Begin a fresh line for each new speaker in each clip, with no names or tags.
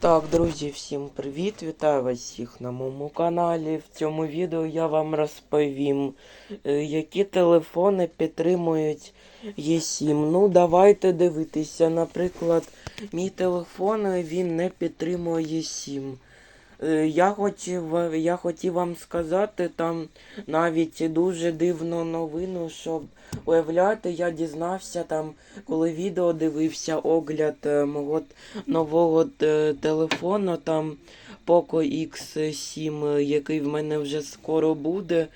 Так, друзі, всім привіт! Вітаю вас всіх на моєму каналі. В цьому відео я вам розповім, е, які телефони підтримують E7. Ну, давайте дивитися. Наприклад, мій телефон е, він не підтримує E7. Е, Я хотів, я хотів вам сказати там навіть дуже дивну новину, щоб уявляти, я дізнався там, коли відео дивився огляд е, мого нового телефону, там Poco X7, е, який в мене вже скоро буде.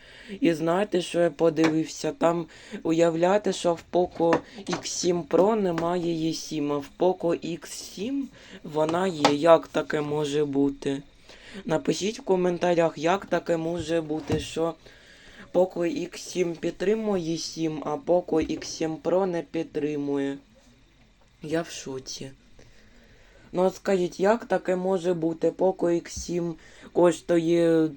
І знаєте, що я подивився? Там уявляти, що в Poco X7 Pro немає E7, а в Poco X7 вона є. Як таке може бути? Напишіть в коментарях, як таке може бути, що Poco X7 підтримує 7, а Poco X7 Pro не підтримує. Я в шоці. Ну а скажіть, як таке може бути? Poco X7 коштує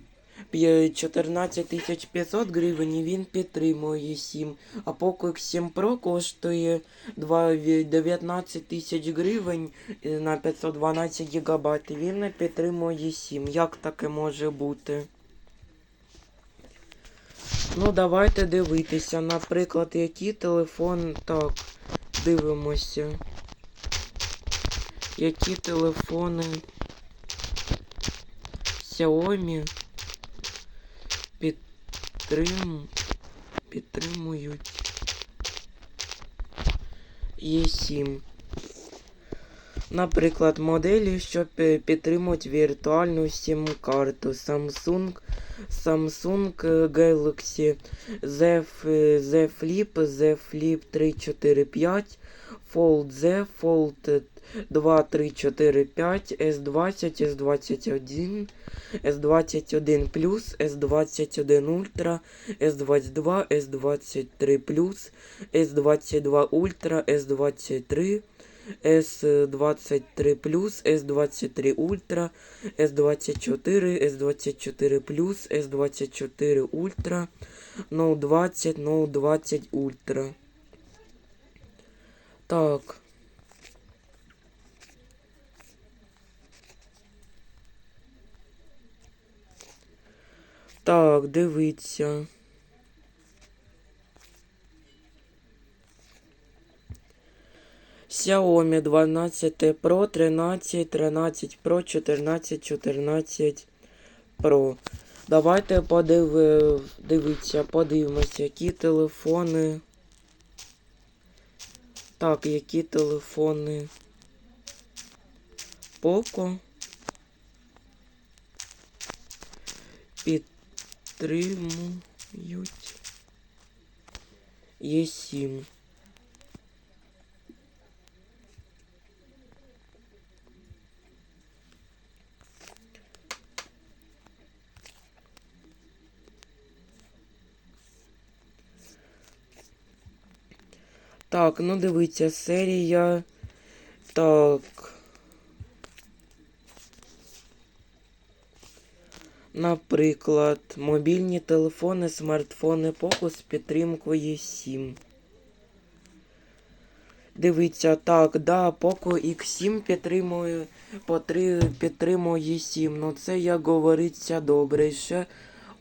14 500 гривень і він підтримує 7. А Poco X7 Pro коштує 19 тисяч гривень е, на 512 гігабайт. І він не підтримує 7. Як таке може бути? Ну, давайте дивитися. Наприклад, який телефон. Так, дивимося. Які телефони Xiaomi підтрим... підтримують E7. Наприклад, моделі, що підтримують віртуальну сім-карту Samsung, Samsung е, Galaxy Z, Z Flip, Z Flip 345, Fold Z, Fold 2, 3, 4, 5, S20, S21, S21 Plus, S21 Ultra, S22, S23 Plus, S22 Ultra, S23, S23 Plus, S23 Ultra, S24, S24 Plus, S24 Ultra, Note 20, Note 20 Ultra. Так. Так, дивіться. Xiaomi 12 Pro, 13, 13 Pro, 14, 14 Pro. Давайте подиви... дивіться, подивимося, які телефони. Так, які телефони. Poco. Підтримують. Є 7. Так, ну дивіться, серія. Так. Наприклад, мобільні телефони, смартфони Poco з підтримкою 7. Дивіться, так, да, Poco X7 підтримує, підтримує 7. Ну це, як говориться, добре. Ще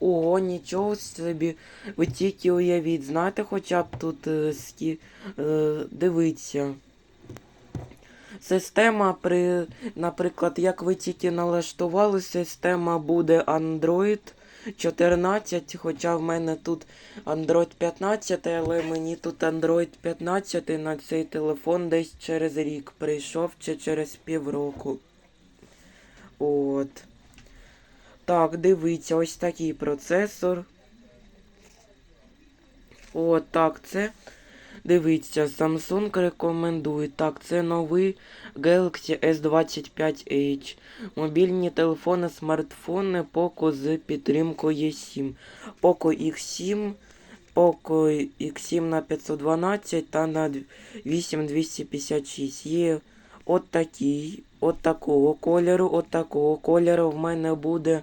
ого, нічого собі. Ви тільки уявіть, знаєте, хоча б тут е, е, дивіться. Система при, наприклад, як ви тільки налаштували, система буде Android 14, хоча в мене тут Android 15, але мені тут Android 15 на цей телефон десь через рік прийшов чи через півроку. От. Так, дивіться, ось такий процесор. От так, це. Дивіться, Samsung рекомендує. Так, це новий Galaxy S25H. Мобільні телефони, смартфони Poco з підтримкою 7. Poco X7, Poco X7 на 512 та на 8256. Є от такий, от такого кольору, от такого кольору в мене буде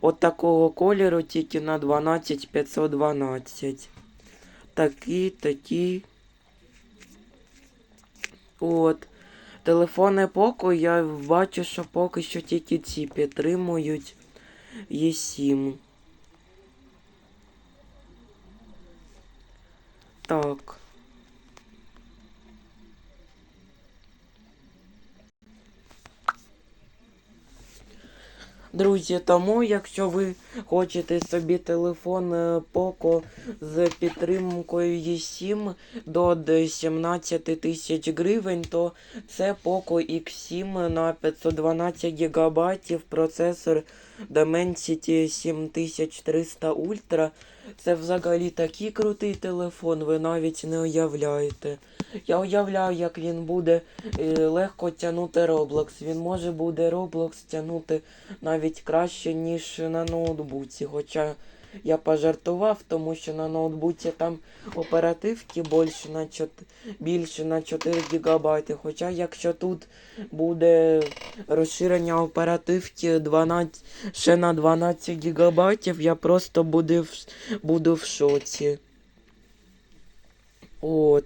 от такого кольору тільки на 12512 такі, такі. От. Телефони Poco я бачу, що поки що тільки ці підтримують Е7. Так. Друзі, тому якщо ви хочете собі телефон е, Poco з підтримкою E7 до 17 тисяч гривень, то це Poco X7 на 512 ГБ, процесор Dimensity 7300 Ultra. Це взагалі такий крутий телефон, ви навіть не уявляєте. Я уявляю, як він буде е, легко тягнути Roblox. Він може буде Roblox тягнути навіть краще, ніж на ноутбуці. Хоча я пожартував, тому що на ноутбуці там оперативки більше на 4, більше на 4 ГБ. Хоча якщо тут буде розширення оперативки 12, ще на 12 ГБ, я просто буду в, буду в шоці. От.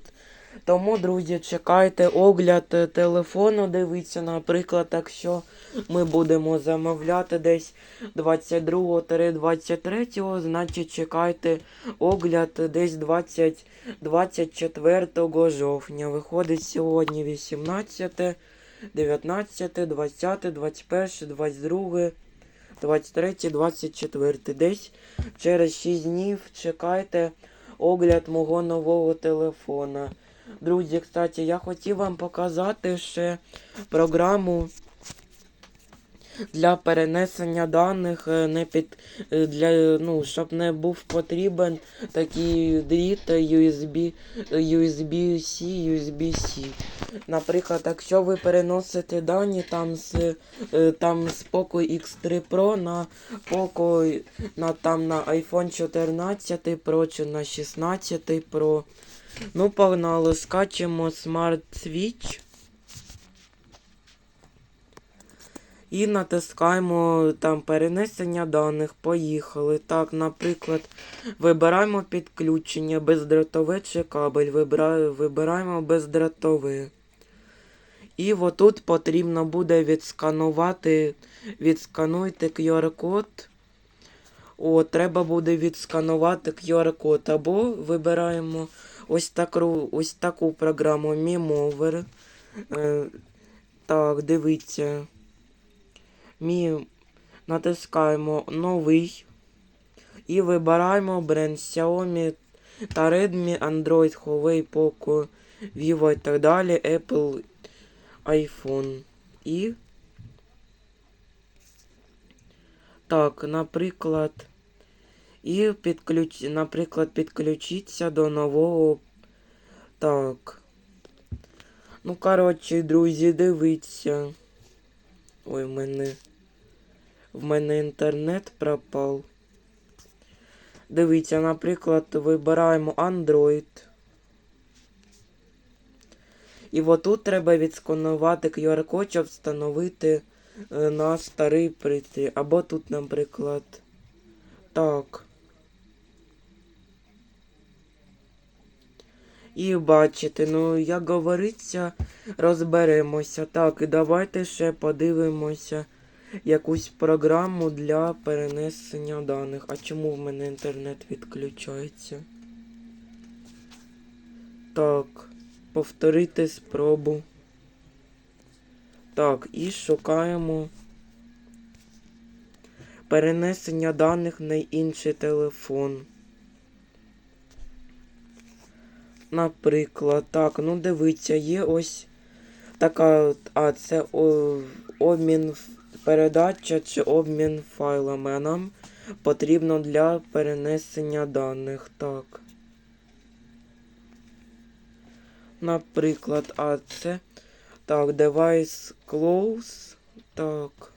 Тому, друзі, чекайте огляд е, телефону. Дивіться, наприклад, якщо ми будемо замовляти десь 22-23, значить чекайте огляд десь 20, 24 жовтня. Виходить сьогодні 18, 19, 20, 21, 22, 23, 24. Десь через 6 днів чекайте огляд мого нового телефона. Друзі, кстати, я хотів вам показати ще програму для перенесення даних е, не під е, для ну, щоб не був потрібен такий дріт USB, USB-C, USB-C. Наприклад, якщо ви переносите дані там з е, там з Poco X3 Pro на Poco на там на iPhone 14 Pro чи на 16 Pro. Ну, погнали, скачемо Smart Switch. І натискаємо там перенесення даних. Поїхали. Так, наприклад, вибираємо підключення бездротове чи кабель. Вибира... Вибираємо бездротове. І отут потрібно буде відсканувати. Відскануйте QR-код. О, треба буде відсканувати QR-код. Або вибираємо ось таку, ось таку програму MiMover. Е, так, дивіться. Мі натискаємо новий і вибираємо бренд Xiaomi та Redmi, Android, Huawei, Poco, Vivo і так далі, Apple, iPhone. І так, наприклад, і підключ... наприклад, підключитися до нового. Так. Ну, коротше, друзі, дивіться. Ой, в мене. В мене інтернет пропав. Дивіться, наприклад, вибираємо Android. І отут треба відсканувати QR-код, щоб встановити е, на старий пристрій. Або тут, наприклад. Так. І бачите, ну, як говориться, розберемося. Так, і давайте ще подивимося якусь програму для перенесення даних. А чому в мене інтернет відключається? Так, повторити спробу. Так, і шукаємо перенесення даних на інший телефон. Наприклад, так, ну дивіться, є ось така, а це о, обмін передача чи обмін файлами. А нам потрібно для перенесення даних. Так. Наприклад, а це. Так, device close. Так.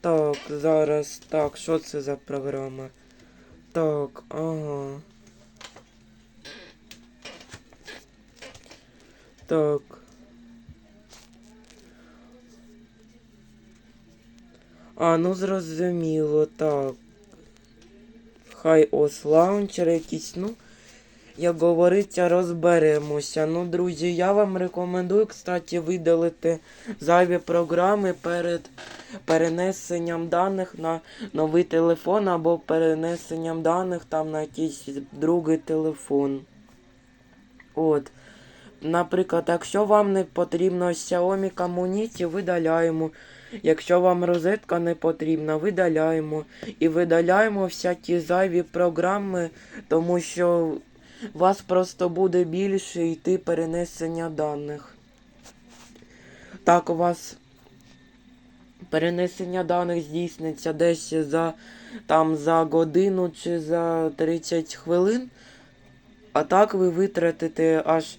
Так, зараз. Так, що це за програма? Так, ага. Так. А, ну зрозуміло, так. Хай ос лаунчер якийсь, ну. як говориться, розберемося. Ну, друзі, я вам рекомендую, кстати, видалити зайві програми перед перенесенням даних на новий телефон або перенесенням даних там на якийсь другий телефон. От. Наприклад, якщо вам не потрібно Xiaomi Community, видаляємо. Якщо вам розетка не потрібна, видаляємо. І видаляємо всякі зайві програми, тому що у вас просто буде більше йти перенесення даних. Так, у вас перенесення даних здійсниться десь за, там, за годину чи за 30 хвилин. А так ви витратите аж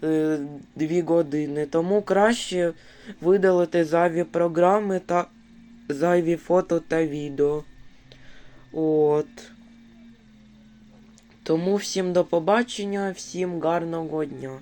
2 години. Тому краще видалити зайві програми та зайві фото та відео. От. Тому всім до побачення, всім гарного дня.